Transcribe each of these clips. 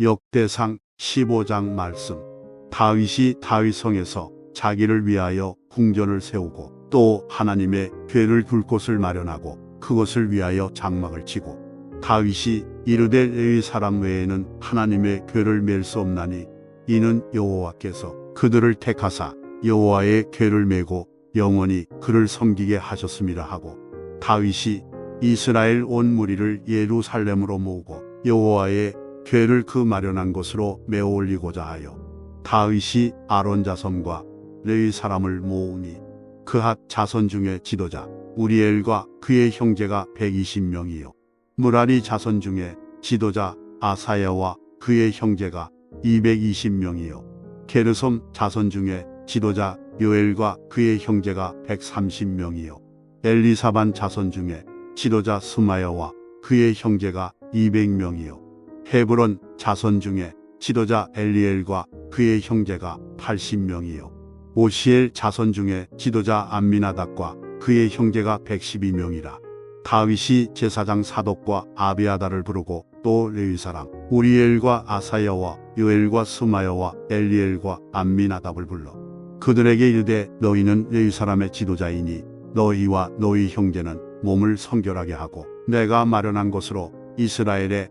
역대상 15장 말씀. 다윗이 다윗성에서 자기를 위하여 궁전을 세우고 또 하나님의 궤를 둘 곳을 마련하고 그것을 위하여 장막을 치고 다윗이 이르되 레위 사람 외에는 하나님의 궤를 맬 수 없나니 이는 여호와께서 그들을 택하사 여호와의 궤를 메고 영원히 그를 섬기게 하셨음이라 하고 다윗이 이스라엘 온 무리를 예루살렘으로 모으고 여호와의 궤를 그 마련한 곳으로 메어 올리고자 하여 다윗이 아론 자손과 레위 사람을 모으니 그핫 자손 중에 지도자 우리엘과 그의 형제가 120명이요. 무라리 자손 중에 지도자 아사야와 그의 형제가 220명이요. 게르솜 자손 중에 지도자 요엘과 그의 형제가 130명이요. 엘리사반 자손 중에 지도자 스마야와 그의 형제가 200명이요 헤브론 자손 중에 지도자 엘리엘과 그의 형제가 80명이요. 오시엘 자손 중에 지도자 암미나답과 그의 형제가 112명이라. 다윗이 제사장 사독과 아비아다를 부르고 또 레위 사람 우리엘과 아사야와 요엘과 스마야와 엘리엘과 암미나답을 불러. 그들에게 이르되 너희는 레위 사람의 지도자이니 너희와 너희 형제는 몸을 성결하게 하고 내가 마련한 곳으로 이스라엘의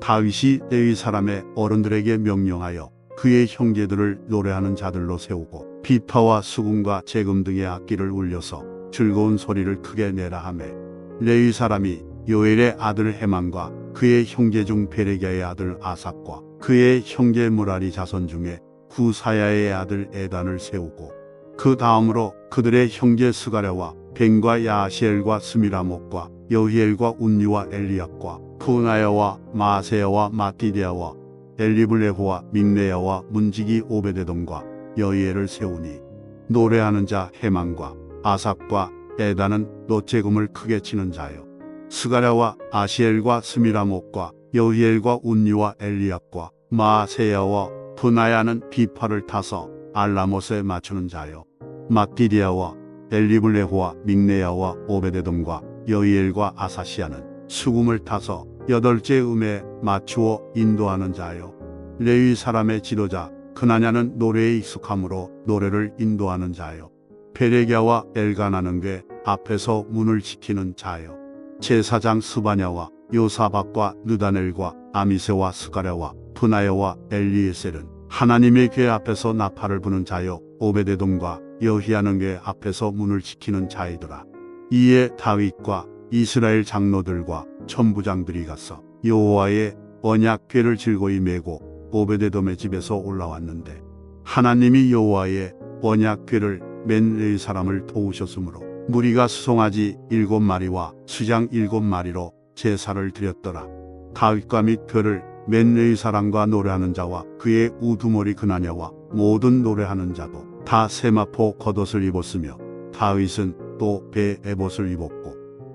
다윗이 레위 사람의 어른들에게 명령하여 그의 형제들을 노래하는 자들로 세우고 비파와 수금과 재금 등의 악기를 울려서 즐거운 소리를 크게 내라 하매 레위 사람이 요엘의 아들 헤만과 그의 형제 중 베레기아의 아들 아삽과 그의 형제 무라리 자손 중에 구사야의 아들 에단을 세우고 그 다음으로 그들의 형제 스가랴와 벤과 야시엘과 스미라목과 여히엘과 운니와 엘리압과 푸나야와 마세야와 마티디아와 엘리블레호와 믹레야와 문지기 오베데돔과 여히엘을 세우니 노래하는 자 헤만과 아삽과 에다는 노재금을 크게 치는 자요. 스가랴와 아시엘과 스미라목과 여히엘과 운니와 엘리압과 마세야와 푸나야는 비파를 타서 알라못에 맞추는 자요. 마티디아와 엘리블레호와 믹네야와 오베데돔과 여히엘과 아사시아는 수금을 타서 여덟째 음에 맞추어 인도하는 자요. 레위 사람의 지도자 그나냐는 노래에 익숙함으로 노래를 인도하는 자요. 베레기아와 엘가나는 게 앞에서 문을 지키는 자요. 제사장 스바냐와 요사박과 느다넬과 아미세와 스가랴와 푸나야와 엘리에셀은 하나님의 궤 앞에서 나팔을 부는 자요. 오베데돔과 여히하는 궤 앞에서 문을 지키는 자이더라. 이에 다윗과 이스라엘 장로들과 천부장들이 가서 여호와의 언약 궤를 즐거이 메고 오베데돔의 집에서 올라왔는데 하나님이 여호와의 언약 궤를 맨 레위 사람을 도우셨으므로 무리가 수송아지 일곱 마리와 수장 일곱 마리로 제사를 드렸더라. 다윗과 및 그를 맨 레위 사람과 노래하는 자와 그의 우두머리 그나냐와 모든 노래하는 자도 다 세마포 겉옷을 입었으며 다윗은 또 배 에봇을 입었고